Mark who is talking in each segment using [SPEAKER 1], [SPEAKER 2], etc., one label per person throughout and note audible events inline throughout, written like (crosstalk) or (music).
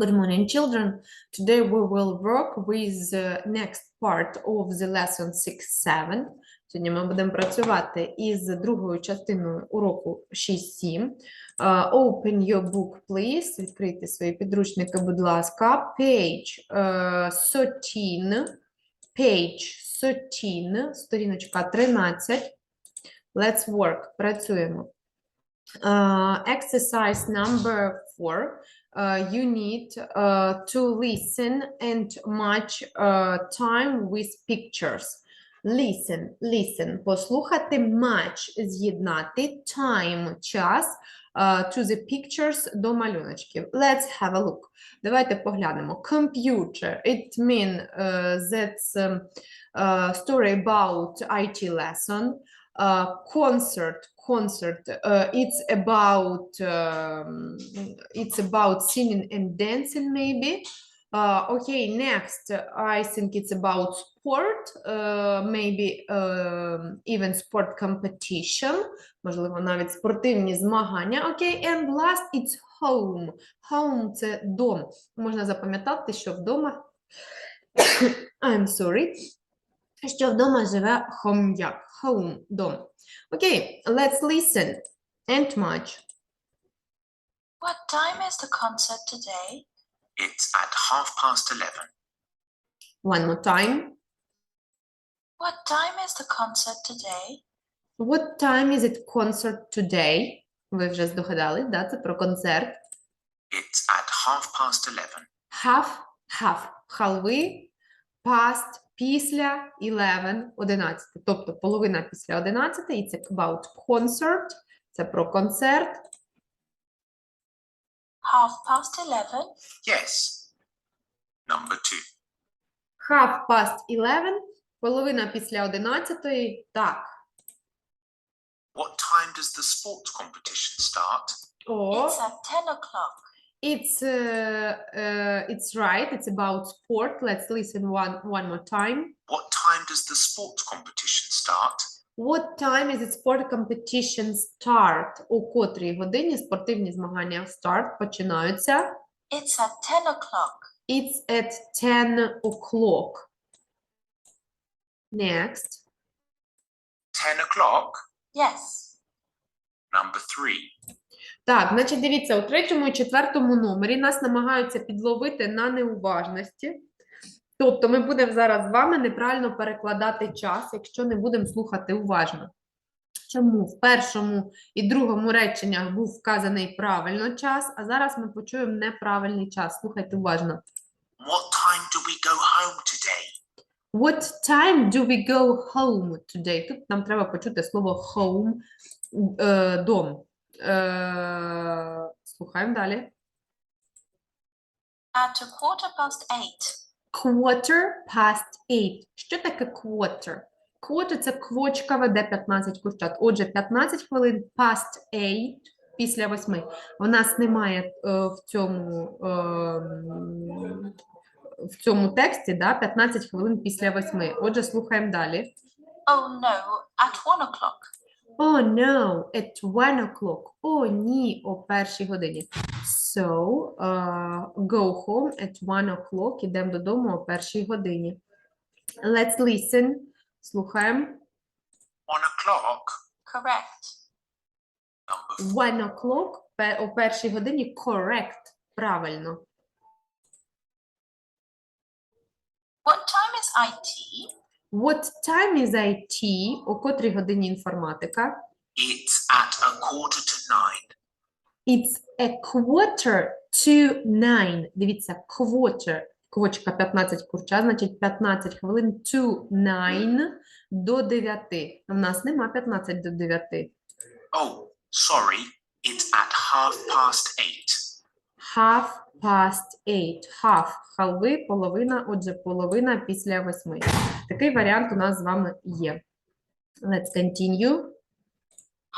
[SPEAKER 1] Good morning, children. Today we will work with the next part of the lesson 6-7. Сьогодні ми будемо працювати із другою частиною уроку 6-7. Uh, open your book, please. Відкрийте свої підручники, будь ласка. Page uh, 13. Page 13, сторіночка 13. Let's work. Працюємо. Uh, exercise number 4. Uh, you need uh, to listen and match uh, time with pictures. Listen, listen, послухати, match, з'єднати, time, час, uh, to the pictures, до малюночків. Let's have a look. Давайте поглянемо. Computer, it mean uh, that's um, uh, story about IT lesson. Uh, concert, concert, uh, it's about um, it's about singing and dancing maybe. Uh, okay, next, I think it's about sport, uh, maybe um, even sport competition, можливо, навіть спортивні змагання. Okay, and last, it's home. Home – це дом. Можна запам'ятати, що вдома, I'm sorry, що вдома живе хом'як. Home – дом. Okay, let's listen and match.
[SPEAKER 2] What time is the concert today?
[SPEAKER 3] It's at half past eleven.
[SPEAKER 1] One more time.
[SPEAKER 2] What time is the concert today?
[SPEAKER 1] What time is it concert today? Ви вже здогадались, да? Це про концерт.
[SPEAKER 3] It's at half past eleven.
[SPEAKER 1] Half, half. Халви, past, після, 11, 11. Тобто половина після 11, і це about concert. Це про концерт.
[SPEAKER 2] Half past eleven?
[SPEAKER 3] Yes. Number two.
[SPEAKER 1] Half past 11, половина після 11, так.
[SPEAKER 3] What time does the sports competition start?
[SPEAKER 1] О,
[SPEAKER 2] It's at ten o'clock.
[SPEAKER 1] It's uh, uh, it's right. It's about sport. Let's listen one one more time.
[SPEAKER 3] What time does the sports competition start?
[SPEAKER 1] What time is it sport competition start? У котрій годині спортивні змагання start починаються?
[SPEAKER 2] It's at ten o'clock.
[SPEAKER 1] It's at 10 o'clock. Next.
[SPEAKER 3] Ten o'clock?
[SPEAKER 2] Yes.
[SPEAKER 3] Number three.
[SPEAKER 1] Так, значить, дивіться, у третьому і четвертому номері нас намагаються підловити на неуважності. Тобто ми будемо зараз з вами неправильно перекладати час, якщо не будемо слухати уважно. Чому в першому і другому реченнях був вказаний правильно час, а зараз ми почуємо неправильний час. Слухайте уважно.
[SPEAKER 3] What time do we go home today?
[SPEAKER 1] What time do we go home today? Тут нам треба почути слово home, е, дом. Е, слухаємо далі.
[SPEAKER 2] At a quarter past eight.
[SPEAKER 1] Quarter past eight. Що таке quarter? Quarter – це квочка веде 15 курчат. Отже, 15 хвилин past eight після 8. У нас немає е, в цьому, е, в цьому тексті да, 15 хвилин після 8. Отже, слухаємо далі.
[SPEAKER 2] Oh no, at one o'clock.
[SPEAKER 1] Oh no, at one o'clock. О, ні, о першій годині. So, uh, go home at one o'clock. Ідемо додому о першій годині. Let's listen. Слухаємо.
[SPEAKER 3] One o'clock?
[SPEAKER 2] Correct.
[SPEAKER 1] One o'clock о першій годині. Correct. Правильно.
[SPEAKER 2] What time is IT?
[SPEAKER 1] What time is IT? О котрій годині інформатика?
[SPEAKER 3] It's at a quarter to nine.
[SPEAKER 1] It's a quarter to nine. Дивіться, quarter. Квочка 15 курча, значить 15 хвилин to nine до 9. У нас нема 15 до 9.
[SPEAKER 3] Oh, sorry. It's at half past eight.
[SPEAKER 1] Half past eight. Half – халви, половина, отже, половина після 8. Такий варіант у нас з вами є. Let's continue.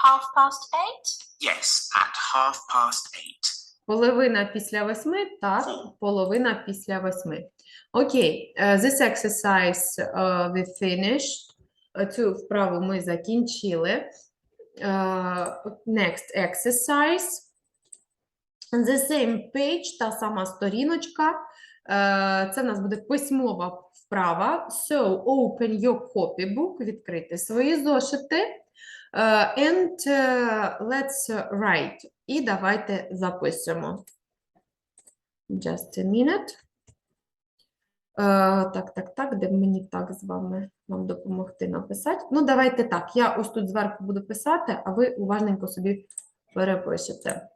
[SPEAKER 2] Half past eight?
[SPEAKER 3] Yes, at half past eight.
[SPEAKER 1] Половина після восьми, так, половина після восьми. Окей, е, this exercise е, we finished. Цю вправу ми закінчили. Е, Next exercise. The same page, та сама сторіночка. Е, Це в нас буде письмова вправа. So, open your copybook, відкрити свої зошити. Е, And е, let's write. І давайте записуємо. Just a minute. Так, так, так, де мені так з вами вам допомогти написати? Ну, давайте так. Я ось тут зверху буду писати, а ви уважненько собі перепишете.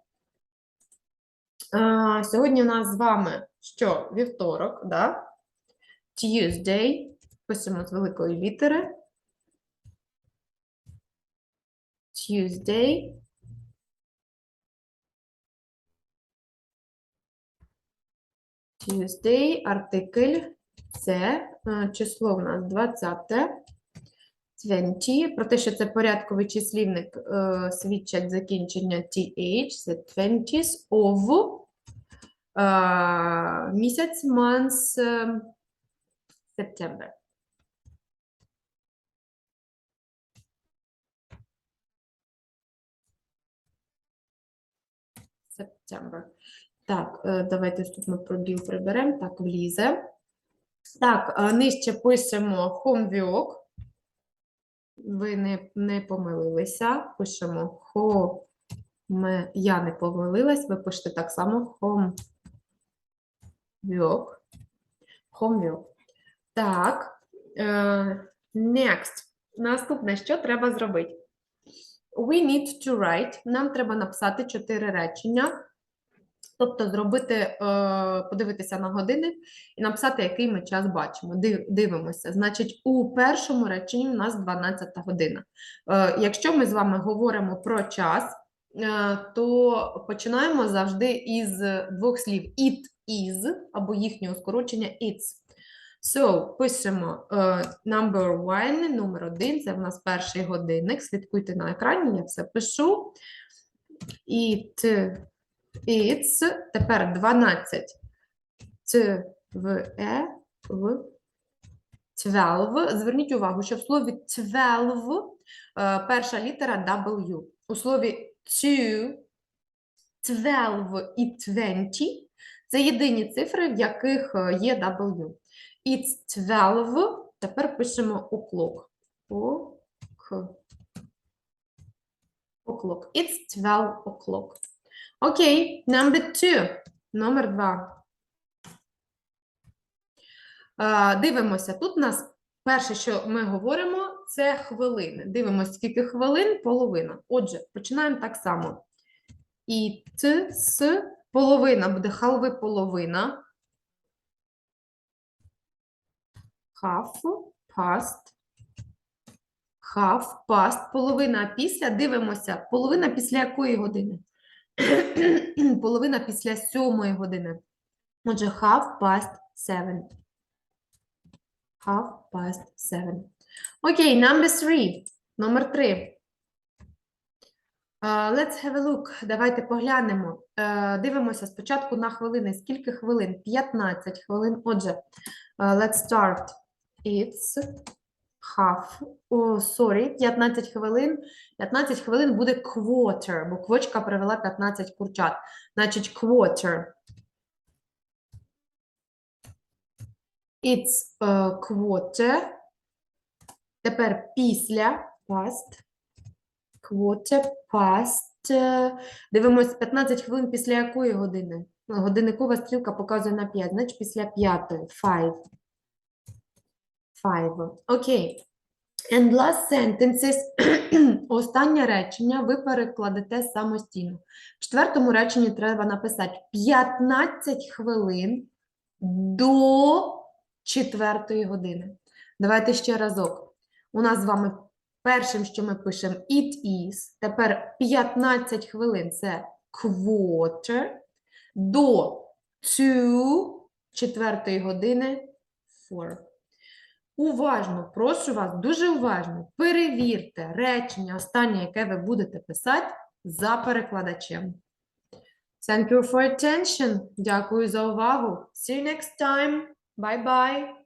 [SPEAKER 1] Сьогодні у нас з вами що? Вівторок, да? Tuesday. Пишемо з великої літери. Tuesday. Tuesday, артикль це е, число в нас 20. 20. Про те, що це порядковий числівник, е, свідчать закінчення TH, це 20s of е, місяць, months, е, September. September. Так, е, давайте тут ми пробіл приберемо. Так, влізе. Так, е, нижче пишемо homework. Ви не, не помилилися. Пишемо home. Я не помилилась. Ви пишете так само homework. Homework. Так. е, Next. Наступне, що треба зробити? We need to write. Нам треба написати чотири речення. Тобто зробити, е, подивитися на години і написати, який ми час бачимо. Див- Дивимося. Значить, у першому реченні у нас 12 година. Е, Якщо ми з вами говоримо про час, е, то починаємо завжди із двох слів it is або їхнього скорочення it's. So, пишемо е, number one, номер один, це в нас перший годинник. Слідкуйте на екрані, я все пишу. It It's, тепер 12. Ц, В, Е, В, 12. Зверніть увагу, що в слові 12 е, перша літера W. У слові two, 12 і 20 це єдині цифри, в яких е, є W. It's 12. Тепер пишемо o'clock. O'clock. It's 12 o'clock. Окей, number two. Номер два. Дивимося. Тут у нас перше, що ми говоримо, це хвилини. Дивимося, скільки хвилин, половина. Отже, починаємо так само. І т, с, половина буде халви половина. Half, past. Half, past, половина після. Дивимося, половина після якої години? (clears throat) половина після сьомої години. Отже, half past seven. Half past seven. Окей, number three. Номер три. Uh, let's have a look. Давайте поглянемо. Uh, дивимося спочатку на хвилини. Скільки хвилин? 15 хвилин. Отже, uh, let's start. It's half. О, sorry, 15 хвилин. 15 хвилин буде quarter, бо квочка привела 15 курчат. Значить, quarter. It's a quarter. Тепер після past. Quarter past. е, Дивимось 15 хвилин після якої години? Годинникова стрілка показує на 5, значить після п'ятої. Five. Five. Окей. And last sentences. (clears throat) Останнє речення ви перекладете самостійно. В четвертому реченні треба написати 15 хвилин до четвертої години. Давайте ще разок. У нас з вами першим, що ми пишемо it is. Тепер 15 хвилин це quarter. До to четвертої години four. Уважно, прошу вас, дуже уважно, перевірте речення останнє, яке ви будете писати за перекладачем. Thank you for attention. Дякую за увагу. See you next time. Bye-bye.